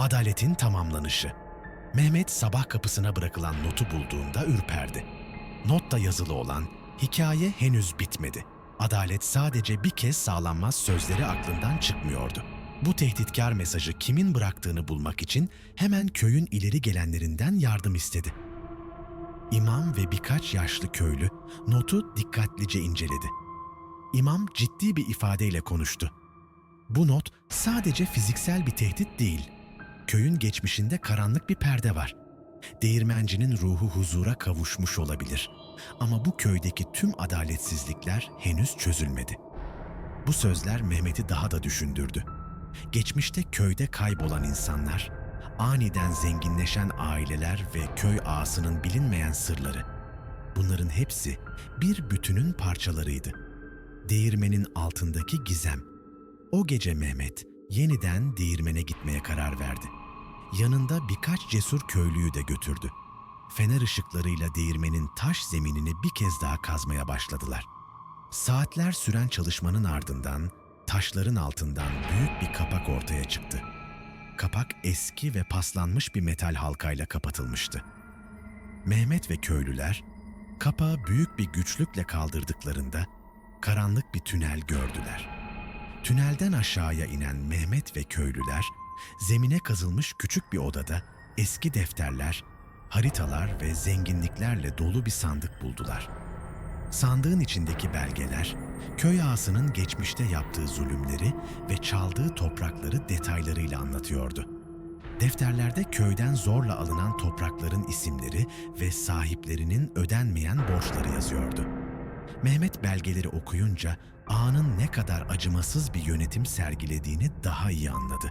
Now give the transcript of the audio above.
Adaletin tamamlanışı. Mehmet sabah kapısına bırakılan notu bulduğunda ürperdi. Notta yazılı olan hikaye henüz bitmedi. Adalet sadece bir kez sağlanmaz sözleri aklından çıkmıyordu. Bu tehditkar mesajı kimin bıraktığını bulmak için hemen köyün ileri gelenlerinden yardım istedi. İmam ve birkaç yaşlı köylü notu dikkatlice inceledi. İmam ciddi bir ifadeyle konuştu. Bu not sadece fiziksel bir tehdit değil. Köyün geçmişinde karanlık bir perde var. Değirmencinin ruhu huzura kavuşmuş olabilir. Ama bu köydeki tüm adaletsizlikler henüz çözülmedi. Bu sözler Mehmet'i daha da düşündürdü. Geçmişte köyde kaybolan insanlar, aniden zenginleşen aileler ve köy ağasının bilinmeyen sırları. Bunların hepsi bir bütünün parçalarıydı. Değirmenin altındaki gizem. O gece Mehmet yeniden değirmene gitmeye karar verdi. Yanında birkaç cesur köylüyü de götürdü. Fener ışıklarıyla değirmenin taş zeminini bir kez daha kazmaya başladılar. Saatler süren çalışmanın ardından taşların altından büyük bir kapak ortaya çıktı. Kapak eski ve paslanmış bir metal halkayla kapatılmıştı. Mehmet ve köylüler kapağı büyük bir güçlükle kaldırdıklarında karanlık bir tünel gördüler. Tünelden aşağıya inen Mehmet ve köylüler zemine kazılmış küçük bir odada eski defterler, haritalar ve zenginliklerle dolu bir sandık buldular. Sandığın içindeki belgeler, köy ağasının geçmişte yaptığı zulümleri ve çaldığı toprakları detaylarıyla anlatıyordu. Defterlerde köyden zorla alınan toprakların isimleri ve sahiplerinin ödenmeyen borçları yazıyordu. Mehmet belgeleri okuyunca ağanın ne kadar acımasız bir yönetim sergilediğini daha iyi anladı.